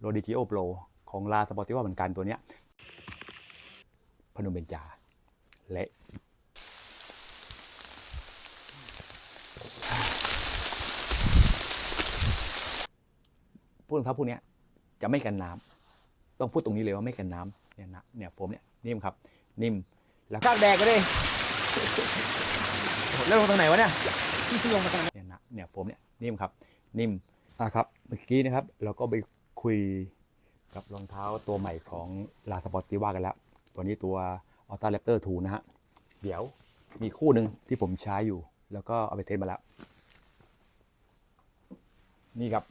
โรดิจิโอโปรของลาสปอร์ติว่าเหมือนกันตัวเนี้ยพนมเบญจาเละพวกรองเท้าพวกเนี้ยจะไม่กันน้ำต้องพูดตรงนี้เลยว่าไม่กันน้ำเนี่ยนะเนี่ยโฟมเนี่ยนิ่มครับ นิ่มแล้วกางแดดก็ได้แล้วลงตรงไหนวะเนี่ยที่ลงมาตรงนั้นเนี่ยนะเนี่ยโฟมเนี่ยนิ่มครับ นิ่มนะครับเมื่อกี้นะครับเราก็ไป คุยกับรองเท้าตัวใหม่ของลาสปอร์ติว่ากันแล้ว ตัวนี้ตัวอัลต้าแรปเตอร์2นะฮะ เดี๋ยวมีคู่หนึ่งที่ผมใช้อยู่ แล้วก็เอาไปเทสมาแล้ว นี่ครับ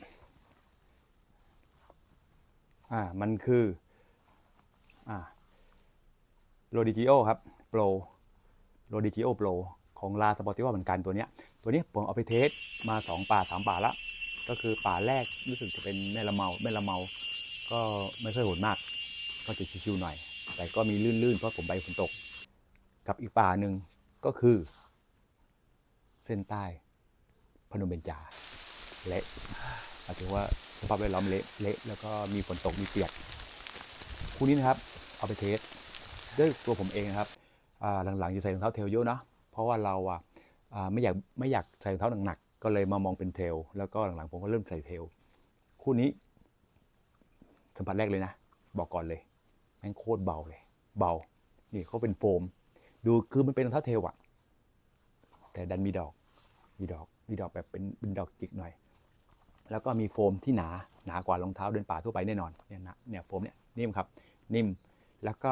อ่า มันคือ อ่าโรดิจิโอครับโปรโรดิจิโอโปรของลาสปอร์ติว่าเหมือนกันตัวเนี้ย ตัวนี้ผมเอาไปเทสมา 2 ป่า 3 ป่าละ ก็คือป่าแรกรู้สึกจะเป็นแม่ละเมาแม่ละเมา ก็ไม่ค่อยโหดมาก ก็จะชิวๆหน่อย แต่ก็มีลื่นๆเพราะผมไปฝนตก กับอีกป่าหนึ่งก็คือ เส้นใต้พนมเบญจาเละอาจจะว่าสภาพแวดล้อมเละเละแล้วก็มีฝนตกมีเปียกคู่นี้นะครับ เอาไปเทสด้วยตัวผมเองนะครับหลังๆจะใส่รองเท้าเทลเยอะเนาะเพราะว่าเราอะอ่าไม่อยากไม่อยากใส่รองเท้าหนักๆ ก็เลยมามองเป็นเทล แล้วก็หลังๆ ผมก็เริ่มใส่เทล คู่นี้สัมผัสแรกเลยนะ บอกก่อนเลย แม่งโคตรเบาเลย เบา นี่เขาเป็นโฟม ดูคือมันเป็นรองเท้าเทลอะแต่ดันมีดอก มีดอก มีดอกแบบเป็นเป็นดอกจิกหน่อย แล้วก็มีโฟมที่หนา หนากว่ารองเท้าเดินป่าทั่วไปแน่นอน เนี่ยนะเนี่ยโฟมเนี่ยนิ่มครับ นิ่ม แล้วก็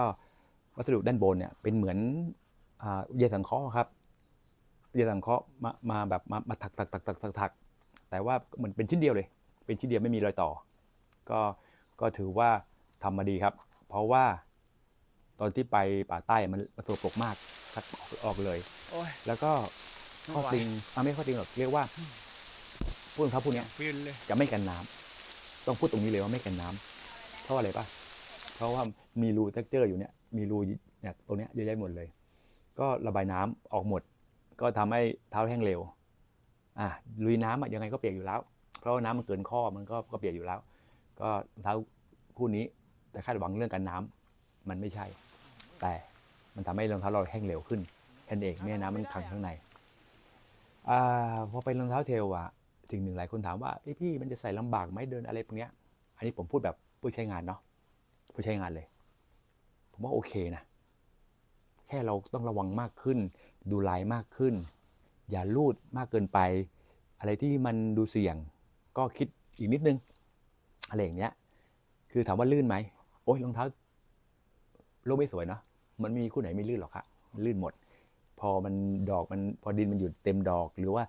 วัสดุด้านบนเนี่ยเป็นเหมือนอเยสังเคราะห์ครับ เยสังเคราะห์มามาแบบมามาถักถักถักถักถักถักแต่ว่าเหมือนเป็นชิ้นเดียวเลย เป็นชิ้นเดียวไม่มีรอยต่อ ก็ก็ถือว่าทำมาดีครับ เพราะว่าตอนที่ไปป่าใต้มันมันสกปรกมากซักออกออกเลยโอ้ยแล้วก็ข้อติงอะไม่ข้อติงหรอกเรียกว่าพวกรองเท้าพวกเนี้ยฟินเลยจะไม่กันน้ำต้องพูดตรงนี้เลยว่าไม่กันน้ำเพราะอะไรปะเพราะว่ามีรูเท็กเจอร์อยู่เนี่ยมีรูเนี่ยตรงเนี้ยเยอะแยะหมดเลย ก็ระบายน้ำออกหมด ก็ทำให้เท้าแห้งเร็วอะลุยน้ำอะยังไงก็เปียกอยู่แล้ว เพราะว่าน้ำมันเกินข้อมันก็ก็เปียกอยู่แล้ว ก็เท้าคู่นี้แต่คาดหวังเรื่องการน้ำมันไม่ใช่ แต่มันทำให้รองเท้าเราแห้งเร็วขึ้นแค่นั้นเองไม่ให้น้ำมันขังข้างในอ่าพอเป็นรองเท้าเทลอะสิ่งหนึ่งหลายคนถามว่าเอ้พี่มันจะใส่ลำบากไหมเดินอะไรพวกเนี้ย อันนี้ผมพูดแบบผู้ใช้งานเนาะผู้ใช้งานเลย ผมว่าโอเคนะ แค่เราต้องระวังมากขึ้น ดูลายมากขึ้น อย่าลูดมากเกินไป อะไรที่มันดูเสี่ยง ก็คิดอีกนิดนึงอะไรอย่างเงี้ย คือถามว่าลื่นไหมโอ้ยรองเท้าโลกไม่สวยเนาะมันไม่มีคู่ไหนไม่ลื่นหรอกครับลื่นหมด พอมันดอกมันพอดินมันอยู่เต็มดอก หรือว่า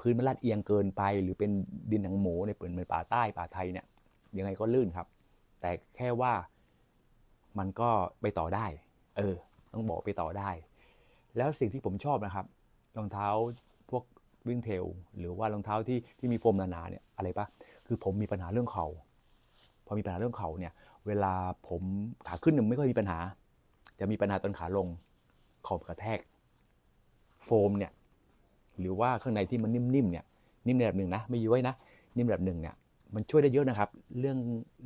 พื้นมันลาดเอียงเกินไป หรือเป็นดินหนังหมูในเปิดเหมือนป่าใต้ป่าไทยเนี่ยยังไงก็ลื่นครับ แต่แค่ว่ามันก็ไปต่อได้ เออ ต้องบอกไปต่อได้ แล้วสิ่งที่ผมชอบนะครับรองเท้าพวกวิ่งเทลหรือว่ารองเท้าที่ที่มีโฟมหนาๆเนี่ยอะไรปะคือผมมีปัญหาเรื่องเขา่าพอมีปัญหาเรื่องเข่าเนี่ยเวลาผมขาขึ้นไม่ค่อยมีปัญหา จะมีปัญหาตอนขาลงข่ากระแทก โฟมเนี่ยหรือว่าข้างในที่มันนิ่มๆเนี่ยนิ่มในระดับหนึ่งนะไม่ย้อยนะนิ่มระดับหนึ่งเนี่ยมันช่วยได้เยอะนะครับ เรื่อง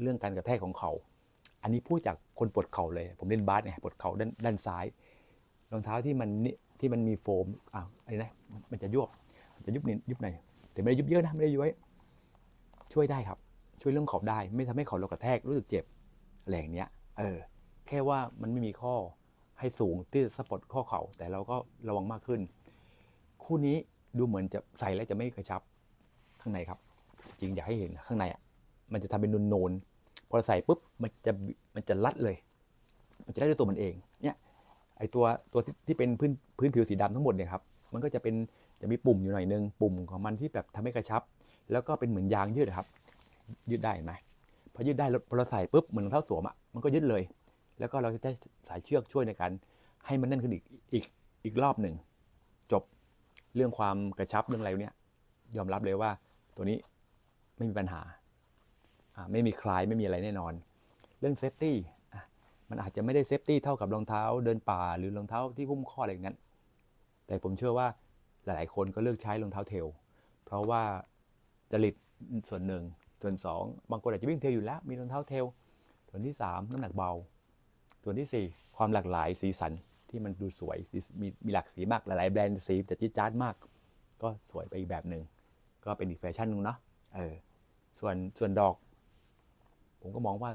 เรื่องการกระแทกของเขา่าอันนี้พูดจากคนปวดเข่าเลย ผมเล่นบาสเนี่ยปวดเข่าด้านด้านซ้าย รองเท้าที่มันนี่ที่มันมีโฟมอ่าอะไรนะมันจะยวบมันจะยุบนิดยุบหน่อยแต่ไม่ได้ยุบเยอะนะไม่ได้ย้อยช่วยได้ครับ ช่วยเรื่องข่าได้ ไม่ทำให้ข่าเรากระแทกรู้สึกเจ็บอะไรอย่างเนี้ย เออ แค่ว่ามันไม่มีข้อให้สูงที่จะสปอร์ตข้อเข่าแต่เราก็ระวังมากขึ้น คู่นี้ดูเหมือนจะใส่แล้วจะไม่กระชับข้างในครับ จริงอยากให้เห็นข้างในอะมันจะทำเป็นนูนๆพอใส่ปุ๊บมันจะมันจะรัดเลย มันจะได้ด้วยตัวมันเอง ไอตัวตัวที่เป็นพื้นพื้นผิวสีดำทั้งหมดเนี่ยครับมันก็จะเป็นจะมีปุ่มอยู่หน่อยนึงปุ่มของมันที่แบบทำให้กระชับ แล้วก็เป็นเหมือนยางยืดครับ ยืดได้เห็นไหมพอยืดได้พอเราใส่ปุ๊บเหมือนรองเท้าสวมอะมันก็ยืดเลย แล้วก็เราจะได้สายเชือกช่วยในการให้มันแน่นขึ้นอีกอีกอีกรอบหนึ่งจบเรื่องความกระชับเรื่องอะไรเนี่ยยอมรับเลยว่าตัวนี้ไม่มีปัญหาไม่มีคลายไม่มีอะไรแน่นอน เรื่องเซฟตี้ มันอาจจะไม่ได้เซฟตี้เท่ากับรองเท้าเดินป่าหรือรองเท้าที่หุ้มข้ออะไรอย่างนั้น แต่ผมเชื่อว่าหลาย ๆ คนก็เลือกใช้รองเท้าเทล เพราะว่าจริตส่วนหนึ่ง ส่วนสองบางคนอาจจะวิ่งเทลอยู่แล้ว มีรองเท้าเทล ส่วนที่สามน้ำหนักเบา ส่วนที่สี่ความหลากหลายสีสันที่มันดูสวย มีมีหลากสีมาก หลาย ๆ แบรนด์สีจะจี๊ดจ๊าดมาก ก็สวยไปอีกแบบหนึ่ง ก็เป็นอีกแฟชั่นหนึงเนาะ เออ ส่วนส่วนดอก ผมก็มองว่า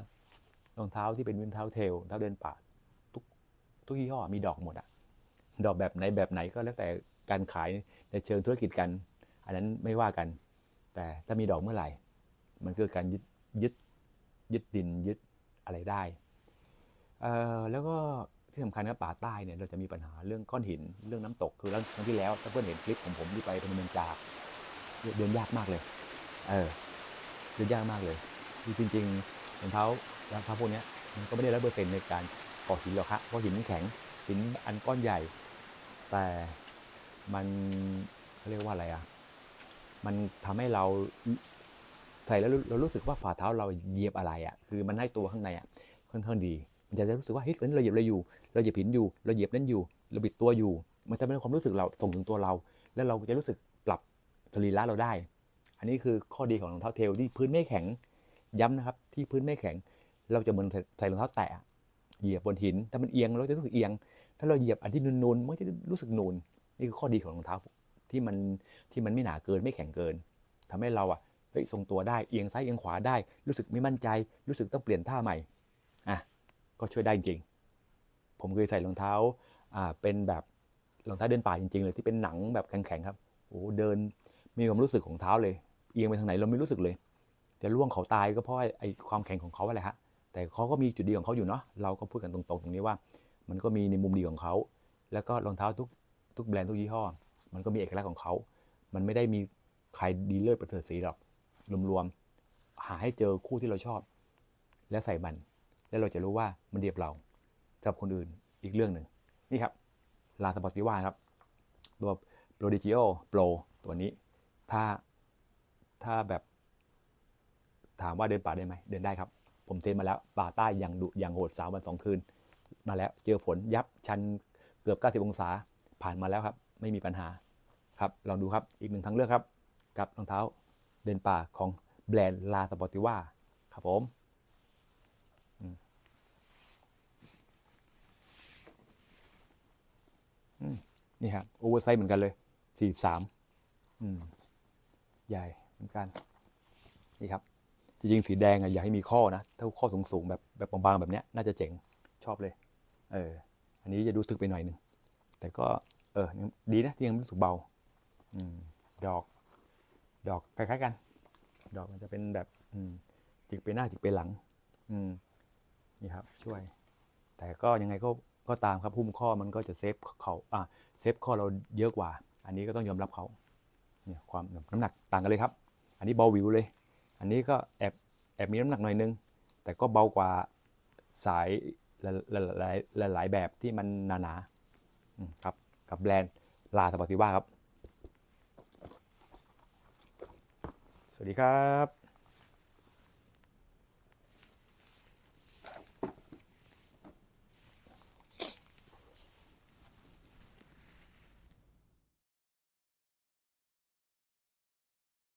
รองเท้าที่เป็นรองเท้าเทลเท้าเดินป่าทุกทุกยี่ห้อมีดอกหมดอะดอกแบบไหนแบบไหนก็แล้วแต่การขายในเชิงธุรกิจกัน อันนั้นไม่ว่ากัน แต่ถ้ามีดอกเมื่อไหร่ มันคือการยึดยึดยึดดินยึดอะไรได้แล้วก็ที่สำคัญนะป่าใต้เนี่ยเราจะมีปัญหาเรื่องก้อนหินเรื่องน้ำตกคือครั้งที่แล้วถ้าเพื่อนเห็นคลิปของผมที่ไปพนมเมืองจาเดินยากมากเลย เออเดินยากมากเลยคือจริงๆ รองเท้ารองเท้าพวกนี้มันก็ไม่ได้ร้อยเปอร์เซ็นต์ในการก่อหินหรอกครับเพราะหินมันแข็งหินอันก้อนใหญ่ แต่มันเขาเรียกว่าอะไรอะ มันทำให้เราใส่แล้วเรารู้สึกว่าฝ่าเท้าเราเหยียบอะไรอะ คือมันให้ตัวข้างในอะค่อนข้างดี มันจะรู้สึกว่าเฮ้ยตอนนี้เราเหยียบอะไรอยู่ เราเหยียบหินอยู่ เราเหยียบนั่นอยู่ เราบิดตัวอยู่ มันจะเป็นความรู้สึกเราส่งถึงตัวเรา แล้วเราจะรู้สึกปรับสรีระเราได้ อันนี้คือข้อดีของรองเท้าเทลที่พื้นไม่แข็ง ย้ำนะครับ ที่พื้นไม่แข็ง เราจะเหมือนใส่รองเท้าแตะเหยียบบนหิน ถ้ามันเอียงเราจะรู้สึกเอียง ถ้าเราเหยียบอันที่นูนๆมันจะรู้สึกนูนนี่คือข้อดีของรองเท้าที่มันที่มันไม่หนาเกินไม่แข็งเกินทำให้เราอะเฮ้ยทรงตัวได้เอียงซ้ายเอียงขวาได้ รู้สึกไม่มั่นใจ รู้สึกต้องเปลี่ยนท่าใหม่อะก็ช่วยได้จริง ผมเคยใส่รองเท้าอ่าเป็นแบบรองเท้าเดินป่าจริงๆเลยที่เป็นหนังแบบแข็งๆครับโอ้เดินมีความรู้สึกของเท้าเลย เอียงไปทางไหนเราไม่รู้สึกเลย จะล่วงเขาตายก็เพราะไอ้ความแข็งของเขาอะไรฮะแต่เขาก็มีจุดดีของเขาอยู่เนาะเราก็พูดกันตรงๆตรงนี้ว่า มันก็มีในมุมดีของเขา แล้วก็รองเท้าทุกทุกแบรนด์ทุกยี่ห้อ มันก็มีเอกลักษณ์ของเขา มันไม่ได้มีใครดีเลิศประเสริฐสีหรอกรวมๆหาให้เจอคู่ที่เราชอบ แล้วใส่มัน แล้วเราจะรู้ว่ามันเดียบเรากับคนอื่นอีกเรื่องหนึ่งนี่ครับลาสปอร์ติว่าครับตัว Pro Digio Pro ตัวนี้ ถ้าถ้าแบบ ถามว่าเดินป่าได้ไหมเดินได้ครับ ผมเทรนมาแล้ว ป่าใต้อย่างดุอย่างโหดสามวันสองคืน มาแล้วเจอฝนยับชันเกือบ 90 องศาผ่านมาแล้วครับ ไม่มีปัญหาครับลองดูครับอีกหนึ่งทางเลือกครับ กับรองเท้าเดินป่าของแบรนด์ลาสปอร์ติว่าครับผมอืมอืมนี่ครับโอเวอร์ไซส์เหมือนกันเลย43อืมใหญ่เหมือนกัน นี่ครับ จริงสีแดงอะอยากให้มีข้อนะ ถ้าข้อสูงๆแบบแบบบางๆแบบเนี้ยน่าจะเจ๋งชอบเลย เออ อันนี้จะดูทึกไปหน่อยหนึ่งแต่ก็ เออดีนะที่ยังรู้สึกเบา อืม ดอก ดอกคล้ายๆกัน ดอกมันจะเป็นแบบ อืมจิกไปหน้าจิกไปหลัง อืมนี่ครับ ช่วย แต่ก็ยังไงก็ก็ตามครับหุ้มข้อมันก็จะเซฟเขาอ่าเซฟข้อเราเยอะกว่า อันนี้ก็ต้องยอมรับเขาเนี่ยความน้ำหนักต่างกันเลยครับ อันนี้เบาวิวเลย อันนี้ก็แอบแอบมีน้ำหนักหน่อยนึง แต่ก็เบากว่าสายหลายหลายหลายแบบที่มันหนาๆครับกับแบรนด์ลาสปอร์ติว่าครับ สวัสดีครับ